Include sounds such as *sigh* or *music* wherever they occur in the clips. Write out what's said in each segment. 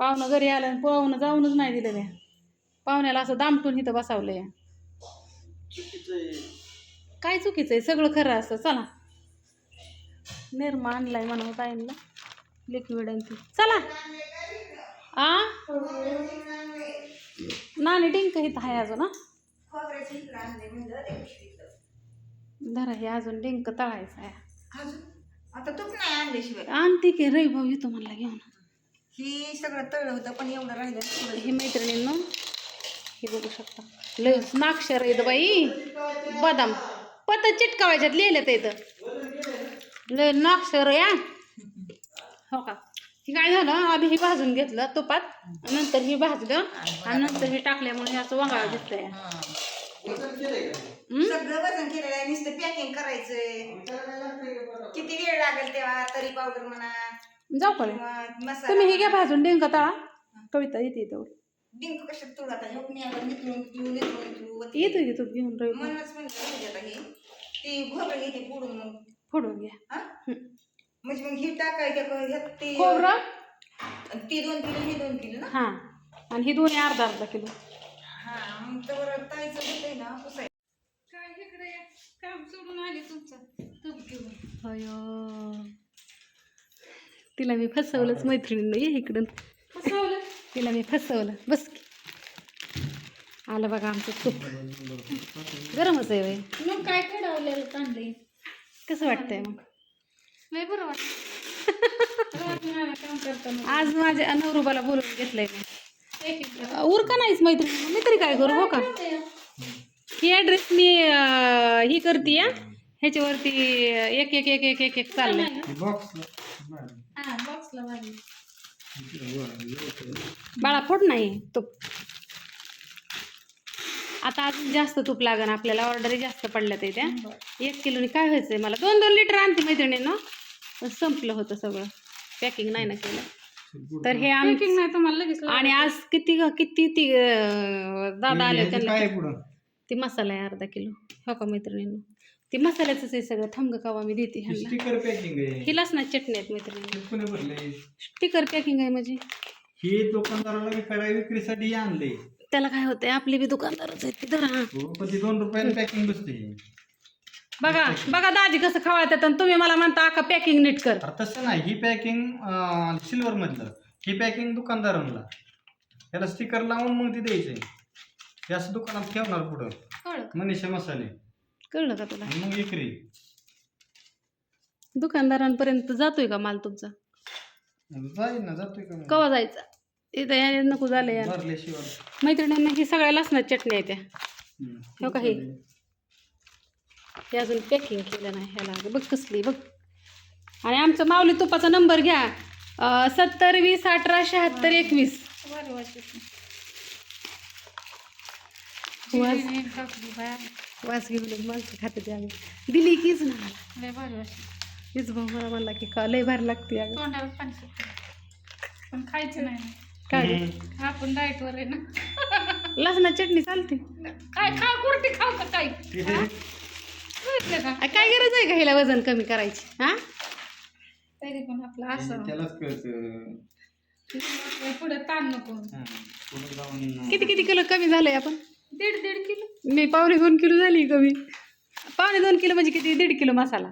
पाहुणं घरी आलं आणि पाहुणं जाऊनच नाही दिलं त्या पाहुण्याला असं दामटून इथं आहे. काय चुकीचं आहे? सगळं खरं असतं चला. निर्मा आणलाय म्हणून ताईंना लिक्विड आणि ती. चला. आ? नाणी डिंक इथं आहे अजून धरा हे अजून डिंक तळायचं आहे. आणते की रवी भाऊ येतो म्हणला घेऊन. ही सगळं तळलं होतं पण एवढं राहिलं. हे मैत्रिणींनो हे बघू शकता. लय नाक्षर आहेत बाई. बदाम. पत चिटकावायच्यात लिहिलं ते इथं लय नाक्षर या हो. का? हे काय झालं? आधी हे भाजून घेतलं तुपात नंतर हे भाजलं आणि नंतर हे टाकल्यामुळे असं वंगाळ हम्म? सगळं वजन केलेलं आहे नुसतं पॅकिंग करायचंय. किती वेळ लागेल तेव्हा? तरी पावडर म्हणा. जाऊ का मसाला तुम्ही हे घ्या भाजून डिंक तळा. कविता येते तेवढं. डिंक कशात तुळा आता? ह्यो मी आता वरती. येतो की घेऊन रवी भाऊ. म्हणूनच म्हणलं राहू दे आता हे. ती घेते फोडून मग. फोडून घ्या. हा? म्हणजे मग ही टाकायचं ह्यात ती खोबरं? ती दोन किलो ही दोन किलो ना? हां. आणि ही दोन्ही अर्धा अर्धा किलो. हा मग तर ताईचं होतंय ना पुसाय. काय इकडे काम सोडून आले तुमचं. तूप घेऊन. अयो तिला मी फसवलंच मैत्रिणीनं ये इकडून. फसवलं? तिला मी फसवलं. बस की. आलं बघा आमचं तूप गरमच आहे वय मग काय कडावलेलं तांदळी? कसं वाटतंय मग? नाही बरं वाटत आज माझ्या नवरुबाला बोलवून घेतलंय मी. एक एक उर का नाहीच मैत्रिणी मी तरी काय करू हो का? ही ॲड्रेस मी ही करते या ह्याच्यावरती एक एक एक एक एक एक चाललंय. बाळा फोड नाही तूप. आता अजून जास्त तूप लागन आपल्याला ऑर्डरी जास्त पडल्या ते त्या एक किलोनी काय व्हायचंय मला? दोन दोन लिटर आणते मैत्रिणीनं संपलं होतं सगळं. पॅकिंग नाही ना केलं. तर हे पॅकिंग नाही तुम्हाला लगेच आणि आज किती किती ती दादा आले त्यांना ती मसाला आहे अर्धा किलो. हो का मैत्रिणीनं? ती मसाल्याचंच आहे सगळं थंग कवा मी देते ह्यांना. स्टिकर पॅकिंग आहे. ही लसणा चटणी आहेत मैत्रिणी. कोणी भरले स्टिकर पॅकिंग आहे म्हणजे हे दुकानदाराला विकायला विक्रीसाठी आणले. त्याला काय होतंय? आपली बी दुकानदारच आहेत ती धरा हो पण ते दोन रुपयाला पॅकिंग बसते. बघा बघा दाजी कसं खवळतात आणि तुम्ही मला म्हणता का पॅकिंग नीट कर. अरे तसं नाही ही पॅकिंग सिल्वर मधलं ही पॅकिंग दुकानदारांना त्याला स्टिकर लावून मग ते द्यायचंय हे असं दुकानात ठेवणार पुढं. कळ मनीषा मसाले. कळलं का तुला? मग विक्री दुकानदारांपर्यंत जातोय का माल तुमचा? जाईल ना जातोय का मग? कवा जायचा? इथं या नको झालं या. भरल्याशिवाय. मैत्रिणींना ही सगळ्या लसणात चटणी आहे त्या हम्म. हो का हे? हे अजून पॅकिंग केलं नाही ह्याला बघ कसली बघ. आणि आमचं माऊली तुपाचा नंबर घ्या. सत्तर वीस अठरा शहात्तर एकवीस. बरं वाटत टाकली वास घेऊन माणसं खाते ते आम्ही. दिली कीच ना लय भारी वाटत हीच भाऊ मला म्हणला की का लय भारी लागते अगं. तोंडावर पाणी सुटतं. पण खायचं नाही. ना. काय. आपण डाएटवर आहे ना. लसणात चटणी चालते. काय खा कुरटी खाऊ का काय कळलं का? आ, काय गरज आहे का हिला वजन कमी करायची? हा? तरी पण आपलं असं. त्यालाच कळतं. पुढे ताण नको. हा. पुढं जाऊन किती किती किलो कमी झालंय आपण? दीड दीड किलो. मी पावणे दोन किलो झाली कमी पावणे दोन किलो म्हणजे किती? दीड किलो मसाला.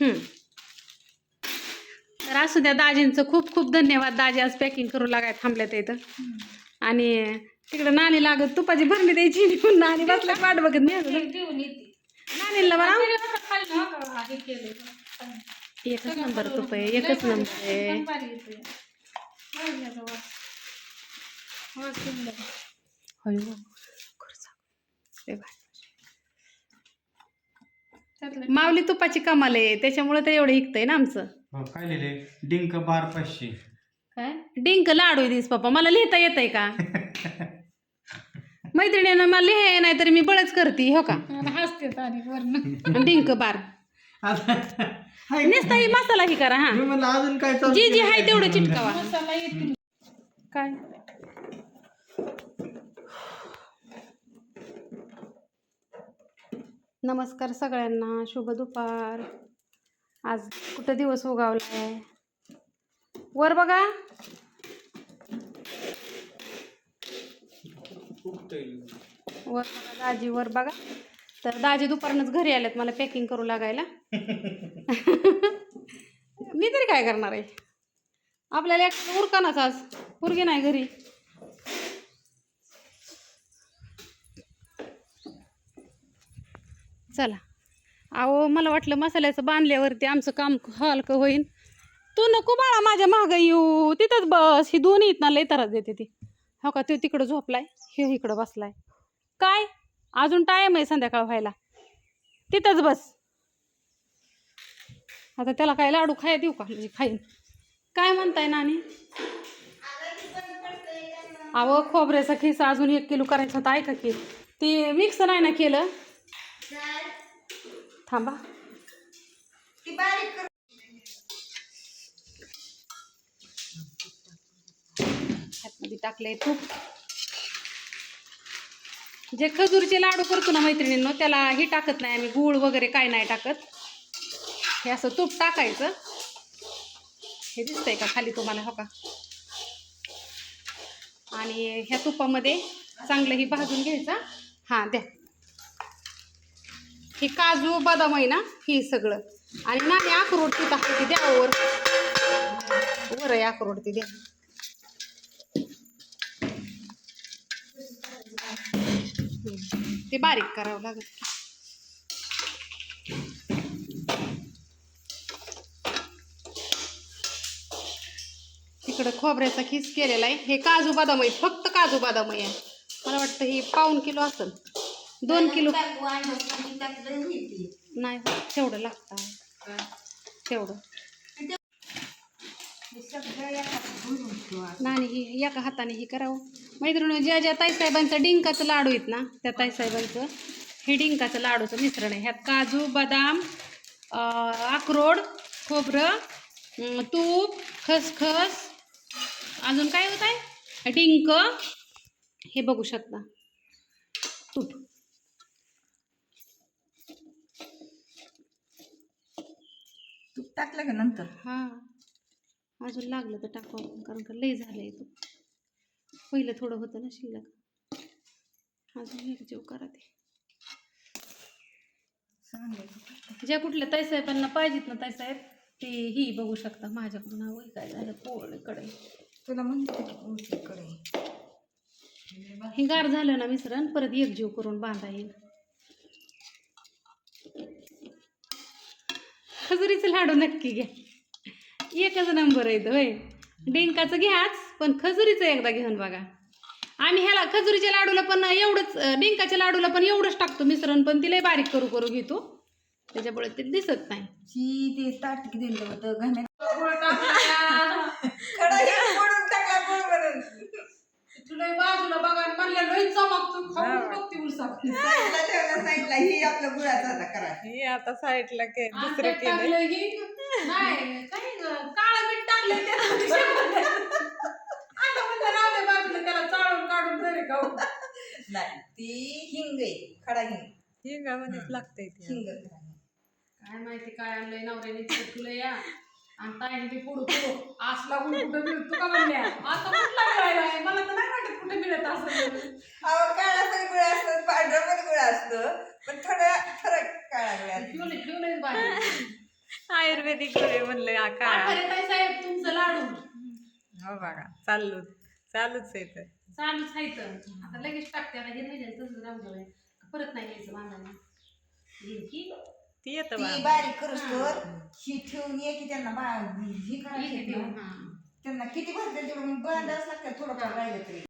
हम्म. तर असू द्या दाजींचं खूप खूप धन्यवाद. दाजी आज पॅकिंग करू लागाय थांबल्यात इथं. आणि तिकडं नाणी लागत तुपाची भरणी द्यायची निघून नाणी बसल्या वाट बघत येते. नाणीला एकच नंबर तुप आहे एकच नंबर आहे होय. त्यातलं माऊली तुपाची कमाल आहे. त्याच्यामुळे तर एवढं हिकतंय ना आमचं. हो, काय लिहिले? डिंक बार पाचशे. काय? डिंक लाडू आहे दिस पप्पा. मला लिहिता येतंय का? मैत्रिणीनं मला लिहाय नाही तर मी बळच करते हो का? हसते डिंक बार. हाय? नेसता ही मसाला ही करा हा. मी म्हणलं अजून काय चालू जी जी आहे काय तेवढं. चिटकावा. मसाला येते काय? नमस्कार सगळ्यांना शुभ दुपार. आज कुठं दिवस उगावला आहे वर बघा. वर बघा दाजी वर बघा. तर दाजी दुपारनंच घरी आल्यात मला पॅकिंग करू लागायला. *laughs* मी तरी काय करणार आहे? आपल्याला एक उरकानाच आज पुरगी नाही घरी. चला. अहो मला वाटलं मसाल्याचं बांधल्यावरती आमचं काम हलकं होईन. तू नको बाळा माझ्या मागं येऊ. तिथंच बस. ही दोन्ही इथं ना लय त्रास देते ती. हो का? तो तिकडं झोपलाय हे इकडं बसलाय. काय? अजून टाईम आहे संध्याकाळ व्हायला. तिथंच बस. आता त्याला काय लाडू खाय देऊ का? म्हणजे खाईन. काय म्हणताय नानी? अहो खोबऱ्याचा खिसा अजून एक किलो करायचा होता. ऐका की ते मिक्स नाही ना केलं? थांबा. ती बारीक कर ह्यातमध्ये टाकले तूप जे खजूरचे लाडू करतो ना मैत्रिणींनो त्याला हे टाकत नाही आम्ही गूळ वगैरे काय नाही टाकत. हे असं तूप टाकायचं. हे दिसतंय का खाली तुम्हाला हो का? आणि ह्या तुपामध्ये चांगलं ही भाजून घ्यायचा. हां द्या. हे काजू बदाम आहे ना ही सगळं. आणि नाही अक्रोड तिथं ती द्या वर. वर आहे अक्रोड ती द्या. ते बारीक करावं लागत तिकडं खोबऱ्याचा खीस केलेला आहे. हे काजू बदाम आहे फक्त काजू बदाम आहे. मला वाटतं हे पाऊन किलो असेल. दोन किलो. नाही तेवढं लागतं. तेवढं. हे. नाही ही एका हाताने ही करावं. मैत्रिणी ज्या ज्या ताईसाहेबांचं डिंकाचं लाडू आहेत ना त्या ताईसाहेबांचं हे डिंकाचं लाडूचं मिश्रण आहे. ह्यात काजू बदाम अं, अक्रोड खोबरं तूप खसखस अजून काय होत आहे डिंक हे बघू शकता. टाकलं का नंतर? हां. अजून लागलं तर टाकू आपण कारण का लय झालं आहे तूप पहिलं थोडं होतं ना शिल्लक. अजून एक जीव करा ते. ज्या कुठल्या ताईसाहेबांना पाहिजेत ना ताईसाहेब ते ही बघू शकता. माझ्याकडून हवं काय झालं पोळीकडे तुला म्हणते हे गार झालं ना मिश्रण परत एक जीव करून बांधा येईल. खजुरीचं लाडू नक्की घ्या. एकच नंबर आहे तो होय. डिंकाचं घ्याच पण खजुरीचं एकदा घेऊन बघा. आम्ही ह्याला खजुरीच्या लाडूला पण एवढंच डिंकाच्या लाडूला पण एवढंच टाकतो मिश्रण पण तिला बारीक करू करू घेतो. त्याच्यामुळे ते दिसत नाही ची ते ताट दिलं होतं घाण्यात खडा हे फोडून टाकला गोळ म्हणून तुला बाजूला बघा म्हणलं लई चमकतो खाऊन बघते उलसाक *laughs* साईडला ठेवला साईडला. ही आपल्या गुळाचा आता करा. हे आता साईडला के दुसरं केलं. टाकलं की नाही काही काळं मीठ टाकलं शेंगदाणे. आता म्हणलं राहू दे बाजूला त्याला चाळून काढून तरी खाऊ. नाही ती हिंग आहे खडा हिंग. हे गावानेच लागतंय ते. हिंग खडा हिंग. काय माहिती काय आणलंय नवऱ्याने तुला या. आणि ताईने ते पुढं पुढं आस लागून कुठं मिळत तुका म्हणल्या आता कुठला मिळायला आहे? मला तर नाही वाटत कुठे मिळत असं अहो काळा पण गुळ असतो? पांढरा पण गुळ असतो. पण थोडा फरक काळा बाहेर. आयुर्वेदिक गोळी म्हणलं हा काळा आठवले ताई साहेब तुमचं लाडू. हो बघा चालू चालूच आहे तर. चालूच आहे तर. आता लगेच टाकते. आता हे नाही तसंच राहू परत नाही यायचं येईल की ती येतं ती बा बारीक करूस तर ही ठेवून ये की त्यांना बा ही करायची ना. हां. त्यांना किती भरते तेवढं बांधावंच लागतं थोडंफार राहिलं तरी.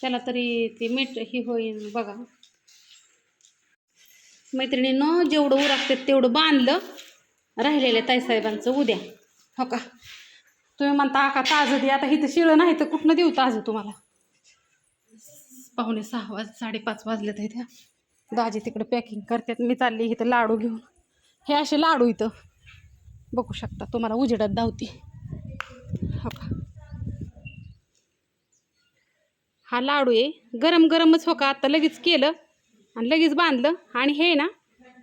त्याला तरी ते मीठ हे होईल बघा. मैत्रिणीनं जेवढं उरकतात तेवढं बांधलं. राहिलेल्या ताईसाहेबांचं उद्या. हो का? तुम्ही म्हणता का ताजं दे. आता इथं शिळं नाही तर कुठनं देऊ ताजं तुम्हाला? पाहुणे सहा वाज साडेपाच वाजले तर इथं दाजी तिकडे पॅकिंग करतात. मी चालली इथं लाडू घेऊन. हे असे लाडू इथं. बघू शकता तुम्हाला उजेडात धावती. हो का हा लाडू आहे. गरम गरमच हो का? आत्ता लगेच केलं आणि लगेच बांधलं. आणि हे ना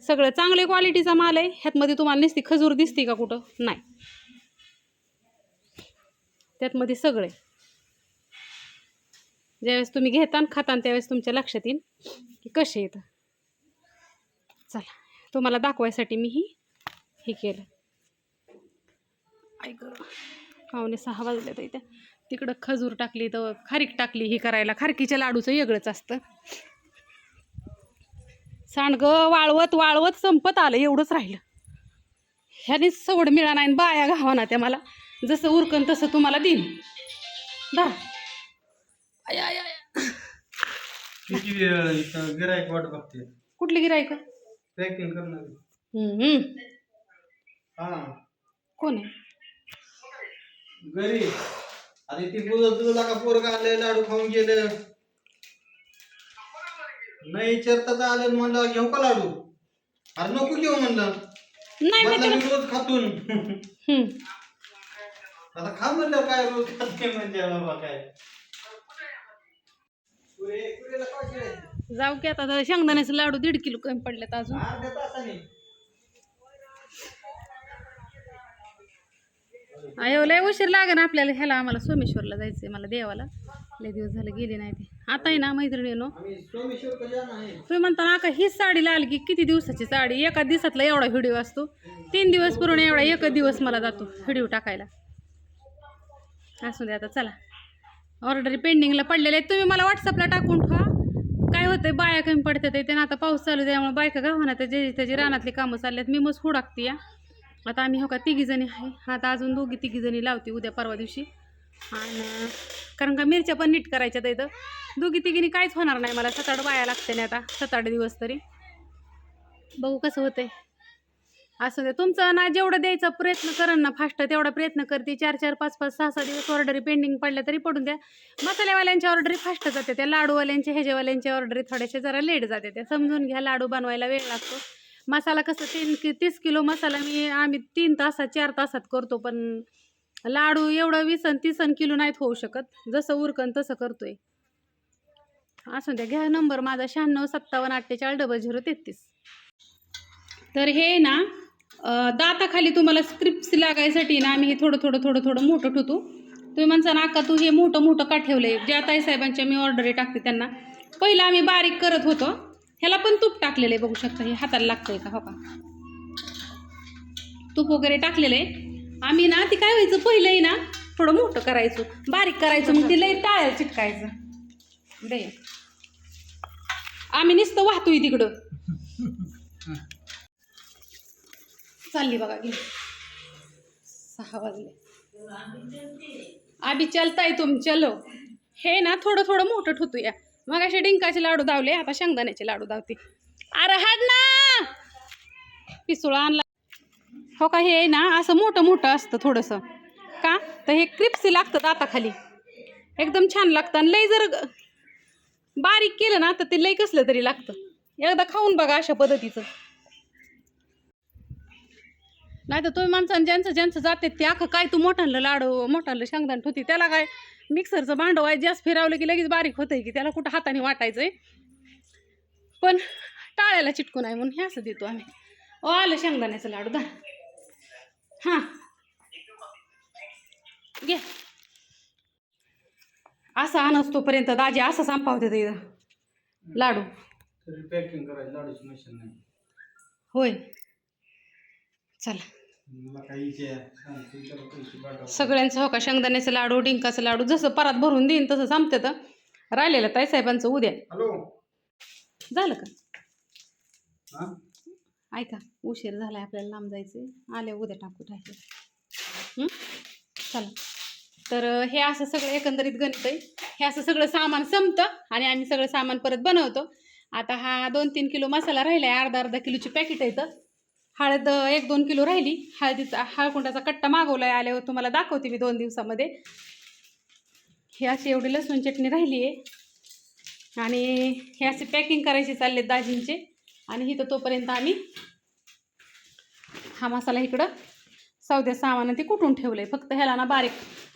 सगळं चांगल्या क्वालिटीचा माल आहे. ह्यातमध्ये तुम्हाला नसती खजूर दिसते का कुठं? नाही. त्यातमध्ये सगळे ज्यावेळेस तुम्ही घेतान खातान त्यावेळेस तुमच्या लक्षात येईल की कसे येतं चला तुम्हाला दाखवायसाठी मी ही हे केलं ऐक पावणे सहा वाजले तर इथे. तिकडं खजूर टाकली तर खारीक टाकली ही करायला. खारकीच्या लाडूचं वेगळंच असतं. सांडगं वाळवत वाळवत संपत आलं एवढंच राहिलं. ह्याने सवड मिळा नाही बाया घावा त्या मला. जसं उरकन तसं तुम्हाला देईन. धरा आय आय आय किती गिरायक वाट बघते? कुठली गिरायक पॅकिंग करणार हम्म हा. कोण आहे? घरी. अरे ती बोलत तुला का पोरगा आले लाडू खाऊन गेलं? नाही विचारताच आलं म्हणलं घेऊ का लाडू? अरे नको घेऊ म्हणलं. रोज खातून. हम्म. आता खा म्हणलं काय रोज खाते? म्हणजे बाबा काय? जाऊ की आता शेंगदाण्याचे लाडू दीड किलो कमी पडलेत अजून. लय उशीर लागेल आपल्याला. ह्याला आम्हाला सोमेश्वरला जायचंय मला देवाला. लय दिवस झाले गेले नाही ते. आता आहे ना मैत्रिणीनो. तुम्ही म्हणता ना का हीच साडी लागली की किती दिवसाची साडी? एका दिवसातला एवढा व्हिडिओ असतो. तीन दिवस पुरून एवढा एकच दिवस मला जातो व्हिडिओ टाकायला. असू दे आता चला. ऑर्डरी पेंडिंगला पडलेले तुम्ही मला व्हॉट्सअपला टाकून ठेवा. होतंय बाया कमी पडतात ते त्यांना आता पाऊस चालू त्यामुळे बायका गावाना जे त्याची रानातली कामं चालली आहेत मी मस्त हुडाकते या आता आम्ही हो का तिघीजणी आहे. आता अजून दोघी तिघीजणी लावते उद्या परवा दिवशी. आणि कारण का मिरच्या पण नीट करायच्या तर इथं दोघी तिघीनी काहीच होणार नाही मला. सात आठ बाया लागते नाही आता. सात आठ दिवस तरी. बघू कसं होतंय. असं दे. तुमचं ना जेवढं द्यायचा प्रयत्न करण ना फास्ट तेवढा प्रयत्न करते. चार चार पाच पाच सहा सहा दिवस ऑर्डरी पेंडिंग पडल्या तरी पडून द्या. मसाल्यावाल्यांच्या ऑर्डरी फास्ट जाते त्या. लाडूवाल्यांच्या ह्याच्यावाल्यांच्या ऑर्डरी थोड्याशा जरा लेट जाते त्या. समजून घ्या लाडू बनवायला वेळ लागतो. मसाला कसं तीन कि तीस किलो मसाला मी आम्ही तीन तासात चार तासात करतो पण लाडू एवढं वीसन तीसन किलो नाहीत होऊ शकत. जसं उरकन तसं करतोय. असू द्या घ्या नंबर माझा शहाण्णव सत्तावन्न अठ्ठेचाळीस डबल झिरो तेहतीस. तर हे ना दाताखाली तुम्हाला स्क्रिप्स लागायसाठी ना आम्ही हे थोडं थोडं थोडं थोडं मोठं ठेवतो. तुम्ही म्हणता ना का तू हे मोठं मोठं का ठेवलंय? ज्या ताईसाहेबांच्या मी ऑर्डरी टाकते त्यांना. पहिलं आम्ही बारीक करत होतो. ह्याला पण तूप टाकलेलं आहे बघू शकता. हे हाताला लागतंय का? हो का? तूप वगैरे टाकलेलं आहे. आम्ही ना ती काय व्हायचं? पहिलंही ना थोडं मोठं करायचो. बारीक करायचं मग तिला लई टाळ्या चिटकायचं. दे. आम्ही नुसतं वाहतोय तिकडं. चालली बघा घे. सहा वाजले. आबी चलताय तुम चलो. हे ना थोडं थोडं मोठं ठुतूया मग असे डिंकाचे लाडू दावले आता शेंगदाण्याचे लाडू दावते. अरे हाड ना! पिसुळा आणला. हो का हे आहे ना असं मोठं मोठं असतं थोडंसं. का? तर हे क्रिप्सी लागतं दाताखाली. एकदम छान लागतं आणि लई जर बारीक केलं ना तर ते लई कसलं तरी लागतं. एकदा खाऊन बघा अशा पद्धतीचं. नाही तर तुम्ही माणसानं ज्यांचं ज्यांचं जाते ते अख्खं काय तू मोठालं लाडू मोठालं शेंगदाण ठेवते त्याला काय मिक्सरचं भांडं आहे जास्त फिरवलं की लगेच बारीक होतंय की त्याला कुठं हाताने वाटायचंय. पण टाळ्याला चिटकून आहे म्हणून हे असं देतो आम्ही. ओ आलं शेंगदाण्याचं लाडू दा हां. घे. असं आणस तोपर्यंत दाजी असं संपावते ते लाडू. पॅकिंग करायचं लाडूची मशीन नाही. होय. चला. सांगते सगळ्यांचं हो का? शेंगदाण्याचं लाडू डिंकाचं लाडू जसं परात भरून देईन तसं संपते तर. राहिलेलं ताईसाहेबांचं उद्या. हॅलो. झालं का? हा? ऐका उशीर झालाय आपल्याला लांब जायचं आले उद्या टाकू राहिले. चला. तर हे असं सगळं एकंदरीत गणित आहे. हे असं सगळं सामान संपतं आणि आम्ही सगळं सामान परत बनवतो. आता हा दोन तीन किलो मसाला राहिला आहे अर्धा अर्धा किलोची पॅकेट आहे तर हळद एक दोन किलो राहिली. हळदीचा हळकुंडाचा कट्टा मागवला आहे आल्यावर तुम्हाला दाखवते मी दोन दिवसामध्ये. हे अशी एवढी लसूण चटणी राहिली आहे आणि हे असे पॅकिंग करायचे चालले दाजींचे. आणि इथं तोपर्यंत आम्ही हा मसाला इकडं सौद्या सामान ते कुठून ठेवलं आहे फक्त ह्याला ना बारीक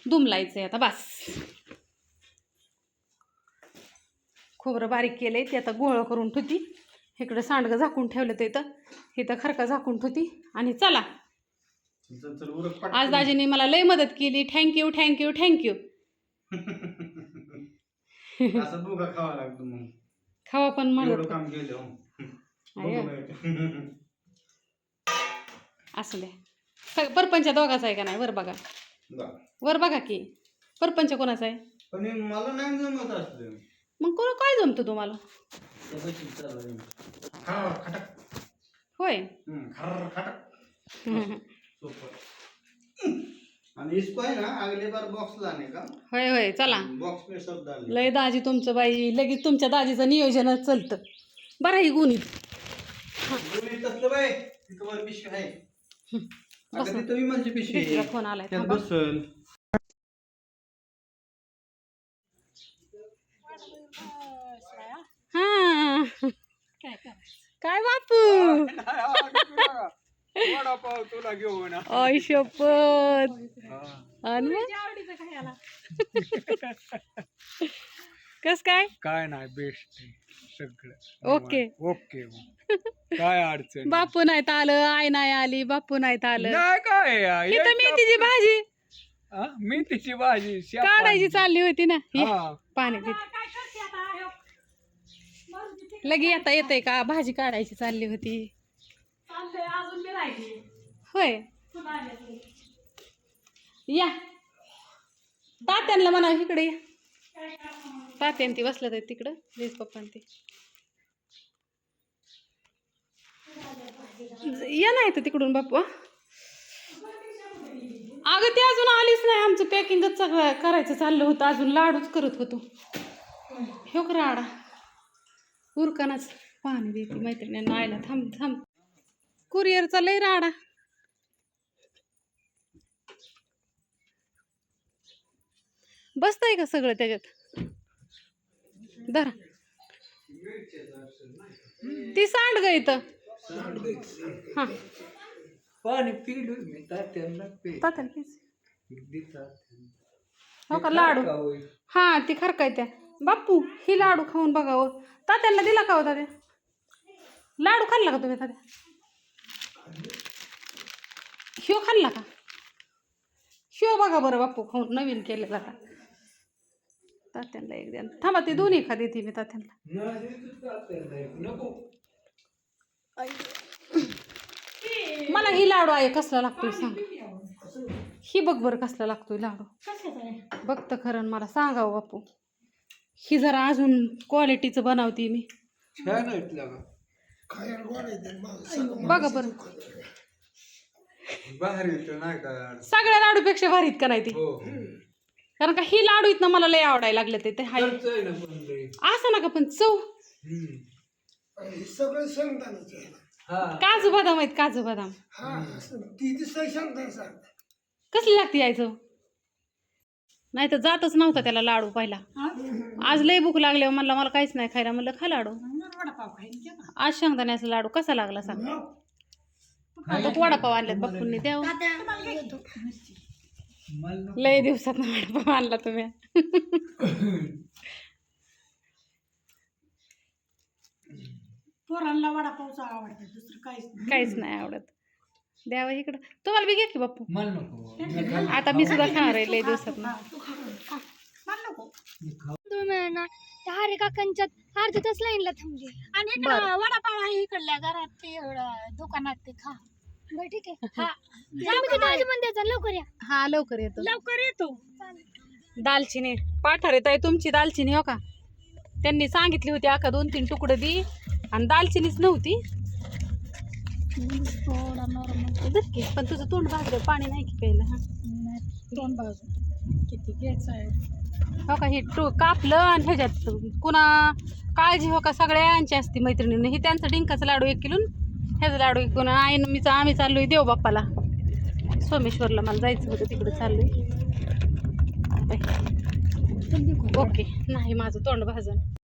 दुमलायचं आहे आता बास. खोबरं बारीक केलं आहे ते आता गोळं करून ठुती इकडं सांडगं झाकून ठेवलं ते इथं. इथं खरका झाकून ठुती आणि चला. आज दाजीने मला लय मदत केली. थँक्यू थँक्यू थँक्यू खावा पण केलं हो. असू द्या परपंच दोघाचा आहे का नाही? वर बघा. वर बघा की. परपंच कोणाचा आहे? मला नाही मग कोण काय जमतं तुम्हाला? होय. *laughs* आणि इसको आहे ना अगले बार बॉक्स लाने का होय होय चला. बॉक्स में सब डाल लय दाजी तुमचं बाई लगेच तुमच्या दाजीचं नियोजनच चलतं. बरं ही गुणीत दोन्ही तसलं बाय तिथं वर पिशवी आहे. तिथं विमानची पिशवी आहे. फोन आलाय थांबा. बसल हा काय करायचं काय बापू? वडापाव तुला घेऊन आई शपथ. आणि मग? तुझ्या आवडीचं खायला. कस काय? काय नाही बेस्ट सगळं. ओके. ओके काय अडचण बापू नाहीत आलं आई नाही आली बापू नाहीत आलं. नाही काय या- इथं मेथीची भाजी. हा, मेथीची भाजी काढायची चालली होती ना. ही, हा. पाणी काय करते आता? लगे आता येतंय का? भाजी काढायची चालली होती. होय. या तात्यांना म्हणा इकडे या? तात्यान ती बसलं आहेत तिकडं. प्लीज पप्पा ते. या नाही तर तिकडून बापू हा. अगं ते अजून आलीच नाही. आमचं पॅकिंगच सगळं करायचं चाललं होतं. अजून लाडूच करत होतो. ह्यो का राडा? उरकानाच पाणी देते मैत्रिणींना आयला. थांब थांब. कुरिअरचा लय राडा. बसतंय का सगळं त्याच्यात? धरा. ती सांड ग इथं. हा. पाणी पिलो मी तात्यांना पे तात्याला please. दिसा. हो का लाडू? हा ती खरकाय त्या बाप्पू ही लाडू खाऊन बघावं. तात्यांना दिला का हो तात्या? लाडू खाल्ला का तुम्ही तात्या? शिव खाल्ला का? शिव बघा बरं बाप्पू खाऊन नवीन केलेला का तात्यांना एक द्या. थांबा ते दोन्ही एखादी देते मी तात्यांना. मला ही लाडू आहे कसला लागतोय सांग. ही बघ बरं कसला लागतोय लाडू. आहे? बघ तर खरं मला सांगावं बापू ही जरा अजून क्वालिटीचं बनवते मी. छान का बघा बरं. बाहेर येतो नाही काय अडचण. सगळ्या लाडूपेक्षा भारीत का नाही ती? हो. कारण का ही लाडू इथनं मला लय आवडायला लागले ते ते हाय. खर्च आहे ना पण लय. असं नका पण चव. हम्म. सगळं शेंगदाण्याचे आहे. हा. काजू बदाम आहेत काजू बदाम. हा असं ती दिसतं शेंगदाणे सारखं कसली लागते यायचं? नाही तर जातच नव्हता त्याला लाडू पाहिला हा? आज लय भूक लागले मला मला काहीच नाही खायला म्हणलं खा लाडू वडापाव खाईन की आता. आज शेंगदाण्याचा लाडू कसा लागला सांग आता वडापाव आणल्यात बापूंनी द्यावं मला नको. लय दिवसात वडापाव आणला तुम्ही पोरांना वडापावच आवडतं दुसरं काहीच नाही काहीच नाही आवडत द्यावं इकडं. तुम्हाला बी घ्या की बापू मला नको. मी खा- आता मी सुद्धा खाणार आहे लय दिवसात हा, मी तुम्ही ना त्या हरे काकांच्यात अर्ध्या तास लाईनला थांबली. आणि इकडं वडापाव आहे इकडल्या घरात. ते एवढं दुकानात ते खा. बरं ठीक आहे. हा. आम्ही तिथे आजी पण द्यायचा लवकर या. हा लवकर येतो. लवकर येतो. दालचिनी. पाठारे ताई तुमची दालचिनी हो का? त्यांनी सांगितली होती आका दोन तीन तुकडं दी. आणि दालचिनीच नव्हती. थोडा नॉर्मल धर की, पण तुझं तोंड भाजलं पाणी नाही की प्यायला हा? दोन बाजू किती घ्यायचं आहे? हो का हे टू कापलं आणि ह्याच्यात कुणा काळजी हो का सगळ्यांची असते मैत्रिणींनी. हे त्यांचं डिंकाचं लाडू एक किलो ह्याचं लाडू एक किलो आईन मी आम्ही चाललोय देव बाप्पाला सोमेश्वरला मला जायचं होतं तिकडे चाललोय. ओके. नाही माझं तोंड भाजन.